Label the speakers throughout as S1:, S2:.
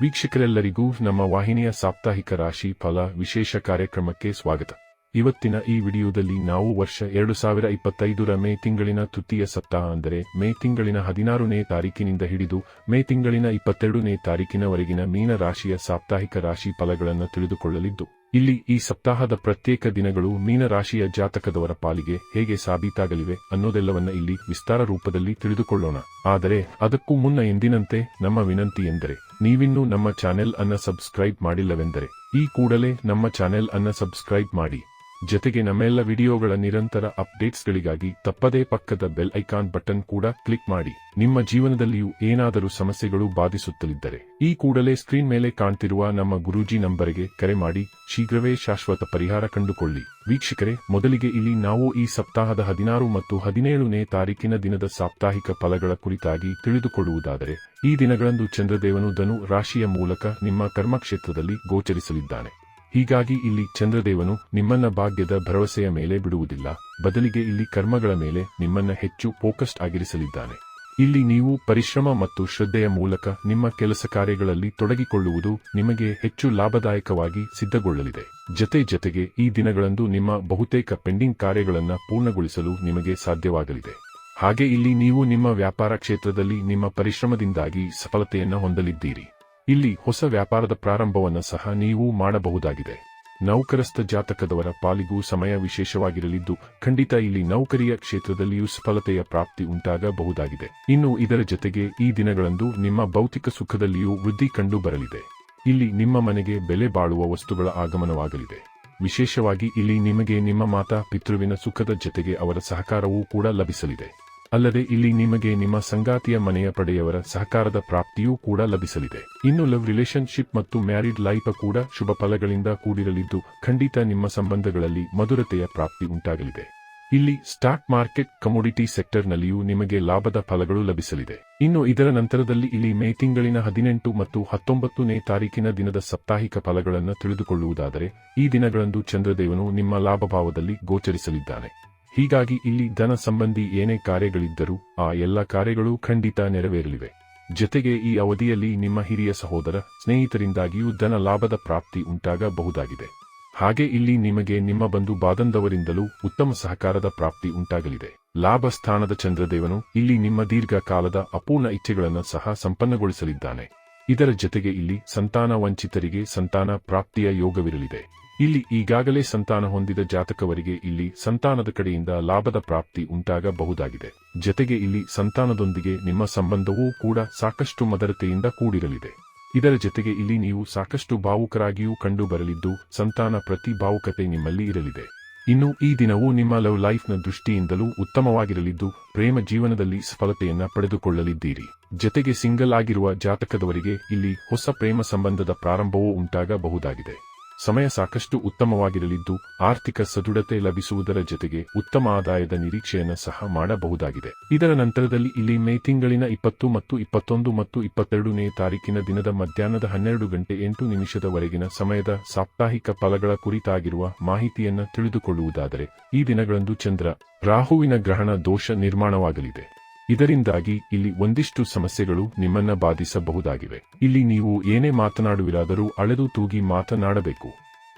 S1: ವೀಕ್ಷಕರೆಲ್ಲರಿಗೂ ನಮ್ಮ ವಾಹಿನಿಯ ಸಾಪ್ತಾಹಿಕ ರಾಶಿ ಫಲ ವಿಶೇಷ ಕಾರ್ಯಕ್ರಮಕ್ಕೆ ಸ್ವಾಗತ. ಇವತ್ತಿನ ಈ ವಿಡಿಯೋದಲ್ಲಿ ನಾವು ವರ್ಷ ಎರಡು ಸಾವಿರ ಇಪ್ಪತ್ತೈದರ ಮೇ ತಿಂಗಳಿನ ತೃತೀಯ ಸಪ್ತಾಹ ಅಂದರೆ ಮೇ ತಿಂಗಳಿನ ಹದಿನಾರನೇ ತಾರೀಕಿನಿಂದ ಹಿಡಿದು ಮೇ ತಿಂಗಳಿನ ಇಪ್ಪತ್ತೆರಡನೇ ತಾರೀಕಿನವರೆಗಿನ ಮೀನ ರಾಶಿಯ ಸಾಪ್ತಾಹಿಕ ರಾಶಿ ಫಲಗಳನ್ನು ತಿಳಿದುಕೊಳ್ಳಲಿದ್ದು ಇಲ್ಲಿ ಈ ಸಪ್ತಾಹದ ಪ್ರತ್ಯೇಕ ದಿನಗಳು ಮೀನರಾಶಿಯ ಜಾತಕದವರ ಪಾಲಿಗೆ ಹೇಗೆ ಸಾಬೀತಾಗಲಿವೆ ಅನ್ನೋದೆಲ್ಲವನ್ನ ಇಲ್ಲಿ ವಿಸ್ತಾರ ರೂಪದಲ್ಲಿ ತಿಳಿದುಕೊಳ್ಳೋಣ. ಆದರೆ ಅದಕ್ಕೂ ಮುನ್ನ ಎಂದಿನಂತೆ ನಮ್ಮ ವಿನಂತಿ ಎಂದರೆ, ನೀವಿನ್ನೂ ನಮ್ಮ ಚಾನೆಲ್ ಅನ್ನ ಸಬ್ಸ್ಕ್ರೈಬ್ ಮಾಡಿಲ್ಲವೆಂದರೆ, ಈ ಕೂಡಲೇ ನಮ್ಮ ಚಾನೆಲ್ ಅನ್ನ ಸಬ್ಸ್ಕ್ರೈಬ್ ಮಾಡಿ. ಜೊತೆಗೆ ನಮ್ಮೆಲ್ಲ ವಿಡಿಯೋಗಳ ನಿರಂತರ ಅಪ್ಡೇಟ್ಸ್ಗಳಿಗಾಗಿ ತಪ್ಪದೇ ಪಕ್ಕದ ಬೆಲ್ ಐಕಾನ್ ಬಟನ್ ಕೂಡ ಕ್ಲಿಕ್ ಮಾಡಿ. ನಿಮ್ಮ ಜೀವನದಲ್ಲಿಯೂ ಏನಾದರೂ ಸಮಸ್ಯೆಗಳು ಬಾಧಿಸುತ್ತಲಿದ್ದರೆ ಈ ಕೂಡಲೇ ಸ್ಕ್ರೀನ್ ಮೇಲೆ ಕಾಣ್ತಿರುವ ನಮ್ಮ ಗುರೂಜಿ ನಂಬರಿಗೆ ಕರೆ ಮಾಡಿ. ಶೀಘ್ರವೇ ಶಾಶ್ವತ ಪರಿಹಾರ ಕಂಡುಕೊಳ್ಳಿ. ವೀಕ್ಷಕರೇ, ಮೊದಲಿಗೆ ಇಲ್ಲಿ ನಾವು ಈ ಸಪ್ತಾಹದ ಹದಿನಾರು ಮತ್ತು ಹದಿನೇಳನೇ ತಾರೀಕಿನ ದಿನದ ಸಾಪ್ತಾಹಿಕ ಫಲಗಳ ಕುರಿತಾಗಿ ತಿಳಿದುಕೊಳ್ಳುವುದಾದರೆ, ಈ ದಿನಗಳಂದು ಚಂದ್ರದೇವನು ಧನು ರಾಶಿಯ ಮೂಲಕ ನಿಮ್ಮ ಕರ್ಮಕ್ಷೇತ್ರದಲ್ಲಿ ಗೋಚರಿಸಲಿದ್ದಾನೆ. ಹೀಗಾಗಿ ಇಲ್ಲಿ ಚಂದ್ರದೇವನು ನಿಮ್ಮನ್ನ ಭಾಗ್ಯದ ಭರವಸೆಯ ಮೇಲೆ ಬಿಡುವುದಿಲ್ಲ. ಬದಲಿಗೆ ಇಲ್ಲಿ ಕರ್ಮಗಳ ಮೇಲೆ ನಿಮ್ಮನ್ನ ಹೆಚ್ಚು ಫೋಕಸ್ಡ್ ಆಗಿರಿಸಲಿದ್ದಾನೆ. ಇಲ್ಲಿ ನೀವು ಪರಿಶ್ರಮ ಮತ್ತು ಶ್ರದ್ಧೆಯ ಮೂಲಕ ನಿಮ್ಮ ಕೆಲಸ ಕಾರ್ಯಗಳಲ್ಲಿ ತೊಡಗಿಕೊಳ್ಳುವುದು ನಿಮಗೆ ಹೆಚ್ಚು ಲಾಭದಾಯಕವಾಗಿ ಸಿದ್ಧಗೊಳ್ಳಲಿದೆ. ಜತೆ ಜತೆಗೆ ಈ ದಿನಗಳಂದು ನಿಮ್ಮ ಬಹುತೇಕ ಪೆಂಡಿಂಗ್ ಕಾರ್ಯಗಳನ್ನು ಪೂರ್ಣಗೊಳಿಸಲು ನಿಮಗೆ ಸಾಧ್ಯವಾಗಲಿದೆ. ಹಾಗೆ ಇಲ್ಲಿ ನೀವು ನಿಮ್ಮ ವ್ಯಾಪಾರ ಕ್ಷೇತ್ರದಲ್ಲಿ ನಿಮ್ಮ ಪರಿಶ್ರಮದಿಂದಾಗಿ ಸಫಲತೆಯನ್ನು ಹೊಂದಲಿದ್ದೀರಿ. ಇಲ್ಲಿ ಹೊಸ ವ್ಯಾಪಾರದ ಪ್ರಾರಂಭವನ್ನು ಸಹ ನೀವು ಮಾಡಬಹುದಾಗಿದೆ. ನೌಕರಸ್ಥ ಜಾತಕದವರ ಪಾಲಿಗೂ ಸಮಯ ವಿಶೇಷವಾಗಿರಲಿದ್ದು, ಖಂಡಿತ ಇಲ್ಲಿ ನೌಕರಿಯ ಕ್ಷೇತ್ರದಲ್ಲಿಯೂ ಸಫಲತೆಯ ಪ್ರಾಪ್ತಿ ಉಂಟಾಗಬಹುದಾಗಿದೆ. ಇನ್ನು ಇದರ ಜೊತೆಗೆ ಈ ದಿನಗಳಂದು ನಿಮ್ಮ ಭೌತಿಕ ಸುಖದಲ್ಲಿಯೂ ವೃದ್ಧಿ ಕಂಡು ಬರಲಿದೆ ಇಲ್ಲಿ ನಿಮ್ಮ ಮನೆಗೆ ಬೆಲೆ ಬಾಳುವ ವಸ್ತುಗಳ ಆಗಮನವಾಗಲಿದೆ. ವಿಶೇಷವಾಗಿ ಇಲ್ಲಿ ನಿಮಗೆ ನಿಮ್ಮ ಮಾತಾ ಪಿತೃವಿನ ಸುಖದ ಜೊತೆಗೆ ಅವರ ಸಹಕಾರವೂ ಕೂಡ ಲಭಿಸಲಿದೆ. ಅಲ್ಲದೆ ಇಲ್ಲಿ ನಿಮಗೆ ನಿಮ್ಮ ಸಂಗಾತಿಯ ಮನೆಯ ಪಡೆಯವರ ಸಹಕಾರದ ಪ್ರಾಪ್ತಿಯೂ ಕೂಡ ಲಭಿಸಲಿದೆ. ಇನ್ನು ಲವ್ ರಿಲೇಶನ್ಶಿಪ್ ಮತ್ತು ಮ್ಯಾರಿಡ್ ಲೈಫ್ ಕೂಡ ಶುಭ ಫಲಗಳಿಂದ ಕೂಡಿರಲಿದ್ದು, ಖಂಡಿತ ನಿಮ್ಮ ಸಂಬಂಧಗಳಲ್ಲಿ ಮಧುರತೆಯ ಪ್ರಾಪ್ತಿ ಉಂಟಾಗಲಿದೆ. ಇಲ್ಲಿ ಸ್ಟಾಕ್ ಮಾರ್ಕೆಟ್ ಕಮೋಡಿಟಿ ಸೆಕ್ಟರ್ನಲ್ಲಿಯೂ ನಿಮಗೆ ಲಾಭದ ಫಲಗಳು ಲಭಿಸಲಿದೆ. ಇನ್ನು ಇದರ ನಂತರದಲ್ಲಿ ಇಲ್ಲಿ ಮೇ ತಿಂಗಳಿನ ಹದಿನೆಂಟು ಮತ್ತು ಹತ್ತೊಂಬತ್ತನೇ ತಾರೀಕಿನ ದಿನದ ಸಾಪ್ತಾಹಿಕ ಫಲಗಳನ್ನು ತಿಳಿದುಕೊಳ್ಳುವುದಾದರೆ, ಈ ದಿನಗಳಂದು ಚಂದ್ರದೇವನು ನಿಮ್ಮ ಲಾಭಭಾವದಲ್ಲಿ ಗೋಚರಿಸಲಿದ್ದಾನೆ. ಹೀಗಾಗಿ ಇಲ್ಲಿ ಧನ ಸಂಬಂಧಿ ಏನೇ ಕಾರ್ಯಗಳಿದ್ದರೂ ಆ ಎಲ್ಲ ಕಾರ್ಯಗಳು ಖಂಡಿತ ನೆರವೇರಲಿವೆ. ಜೊತೆಗೆ ಈ ಅವಧಿಯಲ್ಲಿ ನಿಮ್ಮ ಹಿರಿಯ ಸಹೋದರ ಸ್ನೇಹಿತರಿಂದಾಗಿಯೂ ಧನ ಲಾಭದ ಪ್ರಾಪ್ತಿ ಉಂಟಾಗಬಹುದಾಗಿದೆ. ಹಾಗೆ ಇಲ್ಲಿ ನಿಮಗೆ ನಿಮ್ಮ ಬಂಧು ಬಾದಂದವರಿಂದಲೂ ಉತ್ತಮ ಸಹಕಾರದ ಪ್ರಾಪ್ತಿ ಉಂಟಾಗಲಿದೆ. ಲಾಭ ಸ್ಥಾನದ ಚಂದ್ರದೇವನು ಇಲ್ಲಿ ನಿಮ್ಮ ದೀರ್ಘಕಾಲದ ಅಪೂರ್ಣ ಇಚ್ಛೆಗಳನ್ನು ಸಹ ಸಂಪನ್ನಗೊಳಿಸಲಿದ್ದಾನೆ. ಇದರ ಜೊತೆಗೆ ಇಲ್ಲಿ ಸಂತಾನ ವಂಚಿತರಿಗೆ ಸಂತಾನ ಪ್ರಾಪ್ತಿಯ ಯೋಗವಿರಲಿದೆ. ಇಲ್ಲಿ ಈಗಾಗಲೇ ಸಂತಾನ ಹೊಂದಿದ ಜಾತಕವರಿಗೆ ಇಲ್ಲಿ ಸಂತಾನದ ಕಡೆಯಿಂದ ಲಾಭದ ಪ್ರಾಪ್ತಿ ಉಂಟಾಗಬಹುದಾಗಿದೆ. ಜತೆಗೆ ಇಲ್ಲಿ ಸಂತಾನದೊಂದಿಗೆ ನಿಮ್ಮ ಸಂಬಂಧವೂ ಕೂಡ ಸಾಕಷ್ಟು ಮದರತೆಯಿಂದ ಕೂಡಿರಲಿದೆ. ಇದರ ಜತೆಗೆ ಇಲ್ಲಿ ನೀವು ಸಾಕಷ್ಟು ಭಾವುಕರಾಗಿಯೂ ಕಂಡು ಬರಲಿದ್ದು ಸಂತಾನ ಪ್ರತಿ ಭಾವುಕತೆ ನಿಮ್ಮಲ್ಲಿ ಇರಲಿದೆ. ಇನ್ನು ಈ ದಿನವೂ ನಿಮ್ಮ ಲವ್ ಲೈಫ್ನ ದೃಷ್ಟಿಯಿಂದಲೂ ಉತ್ತಮವಾಗಿರಲಿದ್ದು ಪ್ರೇಮ ಜೀವನದಲ್ಲಿ ಸಫಲತೆಯನ್ನ ಪಡೆದುಕೊಳ್ಳಲಿದ್ದೀರಿ. ಜತೆಗೆ ಸಿಂಗಲ್ ಆಗಿರುವ ಜಾತಕದವರಿಗೆ ಇಲ್ಲಿ ಹೊಸ ಪ್ರೇಮ ಸಂಬಂಧದ ಪ್ರಾರಂಭವೂ ಉಂಟಾಗಬಹುದಾಗಿದೆ. ಸಮಯ ಸಾಕಷ್ಟು ಉತ್ತಮವಾಗಿರಲಿದ್ದು, ಆರ್ಥಿಕ ಸದೃಢತೆ ಲಭಿಸುವುದರ ಜೊತೆಗೆ ಉತ್ತಮ ಆದಾಯದ ನಿರೀಕ್ಷೆಯನ್ನು ಸಹ ಮಾಡಬಹುದಾಗಿದೆ. ಇದರ ನಂತರದಲ್ಲಿ ಇಲ್ಲಿ ಮೇ ತಿಂಗಳಿನ ಇಪ್ಪತ್ತು ಮತ್ತು ಇಪ್ಪತ್ತೊಂದು ಮತ್ತು ಇಪ್ಪತ್ತೆರಡನೇ ತಾರೀಕಿನ ದಿನದ ಮಧ್ಯಾಹ್ನದ ಹನ್ನೆರಡು ಗಂಟೆ ಎಂಟು ನಿಮಿಷದವರೆಗಿನ ಸಮಯದ ಸಾಪ್ತಾಹಿಕ ಫಲಗಳ ಕುರಿತಾಗಿರುವ ಮಾಹಿತಿಯನ್ನು ತಿಳಿದುಕೊಳ್ಳುವುದಾದರೆ, ಈ ದಿನಗಳಂದು ಚಂದ್ರ ರಾಹುವಿನ ಗ್ರಹಣ ದೋಷ ನಿರ್ಮಾಣವಾಗಲಿದೆ. ಇದರಿಂದಾಗಿ ಇಲ್ಲಿ ಒಂದಿಷ್ಟು ಸಮಸ್ಯೆಗಳು ನಿಮ್ಮನ್ನ ಬಾಧಿಸಬಹುದಾಗಿವೆ. ಇಲ್ಲಿ ನೀವು ಏನೇ ಮಾತನಾಡುವಿರಾದರೂ ಅಳೆದು ತೂಗಿ ಮಾತನಾಡಬೇಕು.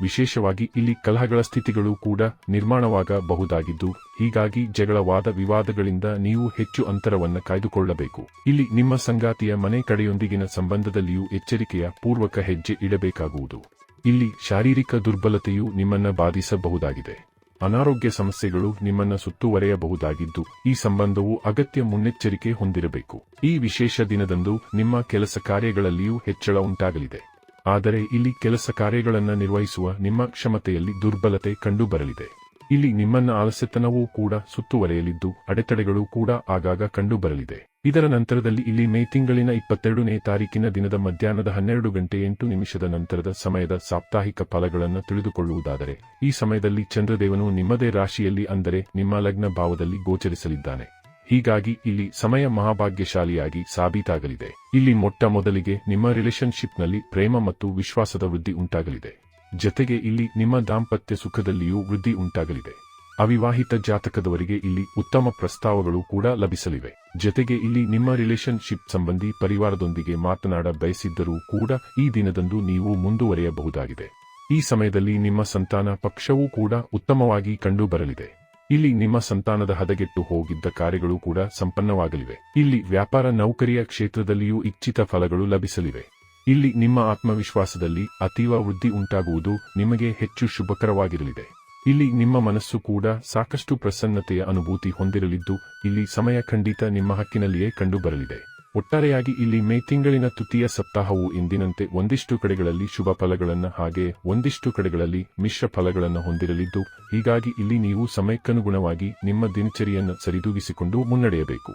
S1: ವಿಶೇಷವಾಗಿ ಇಲ್ಲಿ ಕಲಹಗಳ ಸ್ಥಿತಿಗಳು ಕೂಡ ನಿರ್ಮಾಣವಾಗಬಹುದಾಗಿದ್ದು, ಹೀಗಾಗಿ ಜಗಳವಾದ ವಿವಾದಗಳಿಂದ ನೀವು ಹೆಚ್ಚು ಅಂತರವನ್ನು ಕಾಯ್ದುಕೊಳ್ಳಬೇಕು. ಇಲ್ಲಿ ನಿಮ್ಮ ಸಂಗಾತಿಯ ಮನೆ ಕಡೆಯೊಂದಿಗಿನ ಸಂಬಂಧದಲ್ಲಿಯೂ ಎಚ್ಚರಿಕೆಯ ಪೂರ್ವಕ ಹೆಜ್ಜೆ ಇಡಬೇಕಾಗುವುದು. ಇಲ್ಲಿ ಶಾರೀರಿಕ ದುರ್ಬಲತೆಯು ನಿಮ್ಮನ್ನ ಬಾಧಿಸಬಹುದಾಗಿದೆ. ಅನಾರೋಗ್ಯ ಸಮಸ್ಯೆಗಳು ನಿಮ್ಮನ್ನು ಸುತ್ತುವರೆಯಬಹುದಾಗಿದ್ದು, ಈ ಸಂಬಂಧವು ಅಗತ್ಯ ಮುನ್ನೆಚ್ಚರಿಕೆ ಹೊಂದಿರಬೇಕು. ಈ ವಿಶೇಷ ದಿನದಂದು ನಿಮ್ಮ ಕೆಲಸ ಕಾರ್ಯಗಳಲ್ಲಿಯೂ ಹೆಚ್ಚಳ ಉಂಟಾಗಲಿದೆ. ಆದರೆ ಇಲ್ಲಿ ಕೆಲಸ ಕಾರ್ಯಗಳನ್ನು ನಿರ್ವಹಿಸುವ ನಿಮ್ಮ ಕ್ಷಮತೆಯಲ್ಲಿ ದುರ್ಬಲತೆ ಕಂಡುಬರಲಿದೆ. ಇಲ್ಲಿ ನಿಮ್ಮನ್ನ ಆಲಸ್ಯತನವೂ ಕೂಡ ಸುತ್ತುವರೆಯಲಿದ್ದು, ಅಡೆತಡೆಗಳು ಕೂಡ ಆಗಾಗ ಕಂಡುಬರಲಿದೆ. ಇದರ ನಂತರದಲ್ಲಿ ಇಲ್ಲಿ ಮೇ ತಿಂಗಳಿನ ಇಪ್ಪತ್ತೆರಡನೇ ತಾರೀಕಿನ ದಿನದ ಮಧ್ಯಾಹ್ನದ ಹನ್ನೆರಡು ಗಂಟೆ ಎಂಟು ನಿಮಿಷದ ನಂತರದ ಸಮಯದ ಸಾಪ್ತಾಹಿಕ ಫಲಗಳನ್ನು ತಿಳಿದುಕೊಳ್ಳುವುದಾದರೆ, ಈ ಸಮಯದಲ್ಲಿ ಚಂದ್ರದೇವನು ನಿಮ್ಮದೇ ರಾಶಿಯಲ್ಲಿ ಅಂದರೆ ನಿಮ್ಮ ಲಗ್ನ ಭಾವದಲ್ಲಿ ಗೋಚರಿಸಲಿದ್ದಾನೆ. ಹೀಗಾಗಿ ಇಲ್ಲಿ ಸಮಯ ಮಹಾಭಾಗ್ಯಶಾಲಿಯಾಗಿ ಸಾಬೀತಾಗಲಿದೆ. ಇಲ್ಲಿ ಮೊಟ್ಟ ಮೊದಲಿಗೆ ನಿಮ್ಮ ರಿಲೇಶನ್ಶಿಪ್ನಲ್ಲಿ ಪ್ರೇಮ ಮತ್ತು ವಿಶ್ವಾಸದ ವೃದ್ಧಿ ಉಂಟಾಗಲಿದೆ. ಜೊತೆಗೆ ಇಲ್ಲಿ ನಿಮ್ಮ ದಾಂಪತ್ಯ ಸುಖದಲ್ಲಿಯೂ ವೃದ್ಧಿ ಉಂಟಾಗಲಿದೆ. ಅವಿವಾಹಿತ ಜಾತಕದವರಿಗೆ ಇಲ್ಲಿ ಉತ್ತಮ ಪ್ರಸ್ತಾವಗಳು ಕೂಡ ಲಭಿಸಲಿವೆ. ಜತೆಗೆ ಇಲ್ಲಿ ನಿಮ್ಮ ರಿಲೇಶನ್ಶಿಪ್ ಸಂಬಂಧಿ ಪರಿವಾರದೊಂದಿಗೆ ಮಾತನಾಡ ಬಯಸಿದ್ದರೂ ಕೂಡ ಈ ದಿನದಂದು ನೀವು ಮುಂದುವರಿಯಬಹುದಾಗಿದೆ. ಈ ಸಮಯದಲ್ಲಿ ನಿಮ್ಮ ಸಂತಾನ ಪಕ್ಷವೂ ಕೂಡ ಉತ್ತಮವಾಗಿ ಕಂಡುಬರಲಿದೆ. ಇಲ್ಲಿ ನಿಮ್ಮ ಸಂತಾನದ ಹದಗೆಟ್ಟು ಹೋಗಿದ್ದ ಕಾರ್ಯಗಳು ಕೂಡ ಸಂಪನ್ನವಾಗಲಿವೆ. ಇಲ್ಲಿ ವ್ಯಾಪಾರ ನೌಕರಿಯ ಕ್ಷೇತ್ರದಲ್ಲಿಯೂ ಇಚ್ಛಿತ ಫಲಗಳು ಲಭಿಸಲಿವೆ. ಇಲ್ಲಿ ನಿಮ್ಮ ಆತ್ಮವಿಶ್ವಾಸದಲ್ಲಿ ಅತೀವ ವೃದ್ಧಿ ಉಂಟಾಗುವುದು ನಿಮಗೆ ಹೆಚ್ಚು ಶುಭಕರವಾಗಿರಲಿದೆ. ಇಲ್ಲಿ ನಿಮ್ಮ ಮನಸ್ಸು ಕೂಡ ಸಾಕಷ್ಟು ಪ್ರಸನ್ನತೆಯ ಅನುಭೂತಿ ಹೊಂದಿರಲಿದ್ದು, ಇಲ್ಲಿ ಸಮಯ ಖಂಡಿತ ನಿಮ್ಮ ಹಕ್ಕಿನಲ್ಲಿಯೇ ಕಂಡುಬರಲಿದೆ. ಒಟ್ಟಾರೆಯಾಗಿ ಇಲ್ಲಿ ಮೇ ತಿಂಗಳಿನ ತೃತೀಯ ಸಪ್ತಾಹವು ಎಂದಿನಂತೆ ಒಂದಿಷ್ಟು ಕಡೆಗಳಲ್ಲಿ ಶುಭ ಫಲಗಳನ್ನು ಹಾಗೆ ಒಂದಿಷ್ಟು ಕಡೆಗಳಲ್ಲಿ ಮಿಶ್ರ ಫಲಗಳನ್ನು ಹೊಂದಿರಲಿದ್ದು, ಹೀಗಾಗಿ ಇಲ್ಲಿ ನೀವು ಸಮಯಕ್ಕನುಗುಣವಾಗಿ ನಿಮ್ಮ ದಿನಚರಿಯನ್ನು ಸರಿದೂಗಿಸಿಕೊಂಡು ಮುನ್ನಡೆಯಬೇಕು.